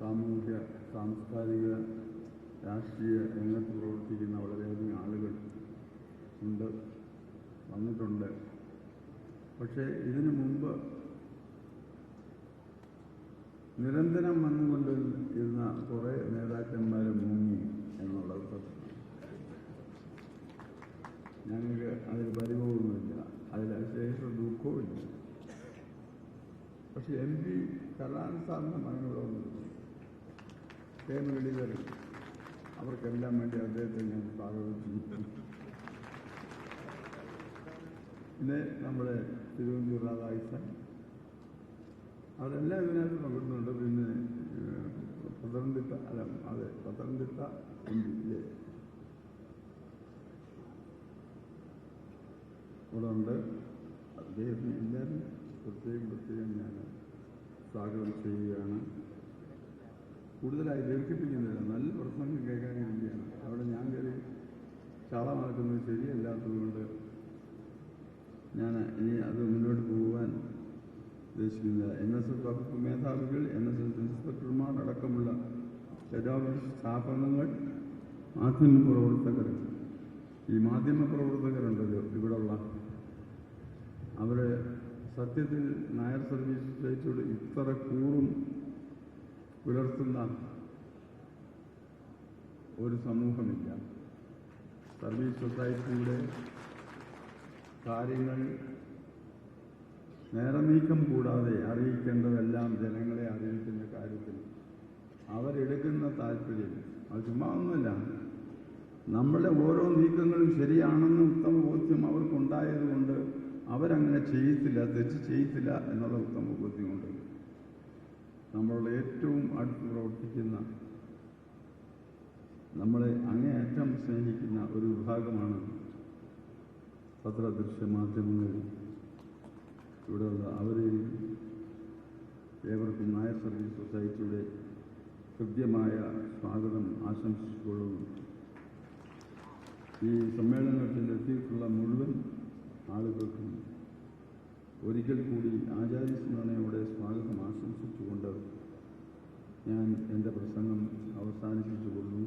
സാമൂഹ്യ സാംസ്കാരിക രാഷ്ട്രീയ രംഗത്ത് പ്രവർത്തിക്കുന്ന വളരെയധികം ആളുകൾ ഉണ്ട് വന്നിട്ടുണ്ട്. പക്ഷേ ഇതിനു മുമ്പ് നിരന്തരം വന്നുകൊണ്ടിരുന്ന ഇരുന്ന കുറേ നേതാക്കന്മാർ മുങ്ങി എന്നുള്ളത് സത്യമാണ്. ഞങ്ങൾക്ക് അതിൽ പരിഭവമൊന്നുമില്ല. അതിൽ ശേഷം ദുഃഖവുമില്ല. പക്ഷെ എം പി കലാൻ സാറിന് കെ മുരളീധരൻ അവർക്കെല്ലാം വേണ്ടി അദ്ദേഹത്തെ ഞാൻ സ്വാഗതം. ചെയ്യും പിന്നെ നമ്മുടെ തിരുവനന്തപുരം രാധാകൃഷ്ണൻ അവരെല്ലാം ഇതിനകത്ത് പങ്കെടുക്കുന്നുണ്ട്. പിന്നെ പത്തനംതിട്ട അല്ല അതെ പത്തനംതിട്ട എം പി അദ്ദേഹത്തിന് എല്ലാവരും പ്രത്യേകം പ്രത്യേകം ഞാൻ സ്വാഗതം ചെയ്യുകയാണ്. കൂടുതലായി ദീർഘിപ്പിക്കുന്നില്ല നല്ല കേൾക്കാൻ കേൾക്കാനിരിക്കുകയാണ്. അവിടെ ഞാൻ കയറി ചളമാക്കുന്നത് ശരിയല്ലാത്തതുകൊണ്ട് ഞാൻ ഇനി അത് മുന്നോട്ട് പോകുവാൻ ഉദ്ദേശിക്കുന്നില്ല. എൻ എസ് എസ് വകുപ്പ് മേധാവികൾ എൻ എസ് എസ് ഇൻസ്പെക്ടർമാർ അടക്കമുള്ള സ്ഥാപനങ്ങൾ മാധ്യമ പ്രവർത്തകർ. ഈ മാധ്യമ പ്രവർത്തകരുണ്ടല്ലോ ഇവിടെയുള്ള. അവരെ സത്യത്തിൽ നായർ സർവീസ് സൊസൈറ്റിയോട് ഇത്ര കൂറും പുലർത്തുന്ന ഒരു സമൂഹമില്ല. സർവീസ് സൊസൈറ്റിയുടെ കാര്യങ്ങൾ നേരനീക്കം കൂടാതെ അറിയിക്കേണ്ടതെല്ലാം ജനങ്ങളെ അറിയിക്കുന്ന കാര്യത്തിൽ അവരെടുക്കുന്ന താല്പര്യം അത് ചുമ്മാ ഒന്നുമില്ല. നമ്മളുടെ ഓരോ നീക്കങ്ങളും ശരിയാണെന്ന് ഉത്തമ ബോധ്യം അവർക്കുണ്ടായതുകൊണ്ട് അവരങ്ങനെ ചെയ്യത്തില്ല തെറ്റ് ചെയ്യത്തില്ല എന്നുള്ള ഉത്തമ ബോധ്യമുണ്ട്. നമ്മളുടെ ഏറ്റവും അടുത്ത് പ്രവർത്തിക്കുന്ന നമ്മളെ അങ്ങേയറ്റം സ്നേഹിക്കുന്ന ഒരു വിഭാഗമാണ് പത്രദൃശ്യ മാധ്യമങ്ങൾ ഇവിടെയുള്ള അവരെയും ഏവർക്കും നായർ സർവീസ് സൊസൈറ്റിയുടെ ഹൃദ്യമായ സ്വാഗതം ആശംസിച്ചുകൊള്ളുന്നു. ഈ സമ്മേളനത്തിൽ എത്തിയിട്ടുള്ള മുഴുവൻ ആളുകൾക്കും ഒരിക്കൽ കൂടി ആചാര്യസ്മരണയോടെ സ്വാഗതം എന്റെ പ്രസംഗം അവസാനിപ്പിച്ചുകൊള്ളുന്നു.